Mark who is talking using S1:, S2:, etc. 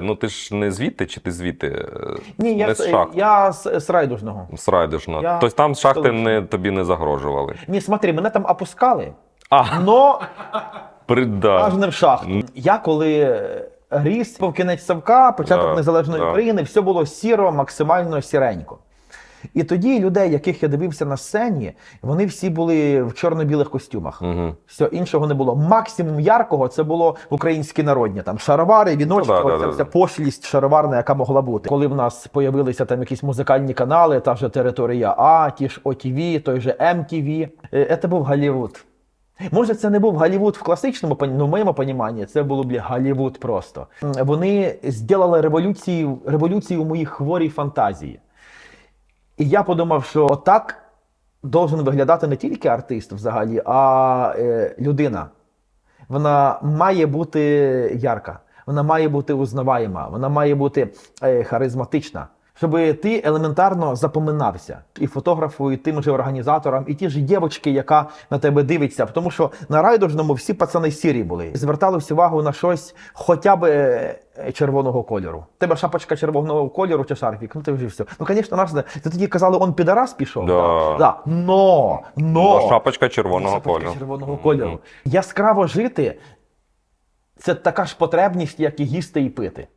S1: Ну ти ж не звідти, чи ти звідти?
S2: Ні, я,
S1: не
S2: з-
S1: з шахт.
S2: я з, з райдужного.
S1: З райдужного.
S2: Я
S1: Тобто там шахти не, тобі не загрожували.
S2: Ні, смотри, мене там опускали,
S1: А,
S2: но
S1: прида.
S2: аж не в шахту. Я коли е, ріс був кінець Савка, початок
S1: Да,
S2: незалежної
S1: да.
S2: України, все було сіро, максимально сіренько. І тоді людей, яких я дивився на сцені, вони всі були в чорно-білих костюмах.
S1: Угу.
S2: Все іншого не було. Максимум яркого це було українське народні. Там шаровари, віночки,
S1: Ну, да, да, да,
S2: вся
S1: да.
S2: пошлість шароварна, яка могла бути. Коли в нас появилися там якісь музикальні канали, та ж територія А, ті ж ОТВ, той же МТВ, е, це був Голлівуд. Може, це не був Голлівуд в класичному ну, в моєму поніманні, це було б Голлівуд просто. Вони зробили революцію, революцію у моїй хворій фантазії. І я подумав, що отак должен виглядати не тільки артист взагалі, а е, людина. Вона має бути ярка, вона має бути узнаваєма, вона має бути е, харизматична. Щоб ти елементарно запоминався і фотографу, і тим же організаторам, і ті ж дівчатки, яка на тебе дивиться. Тому що на райдужному всі пацани сірі були. Звертались увагу на щось хоча б е, червоного кольору. Тебе шапочка червоного кольору чи шарфік, ну ти вже все. Ну, звісно, нас ти тоді казали, он підарас пішов.
S1: Да.
S2: Да. Но, но,
S1: Ну, Шапочка червоного
S2: Шапочка
S1: кольору.
S2: червоного кольору. Яскраво жити це така ж потребність, як і їсти і пити.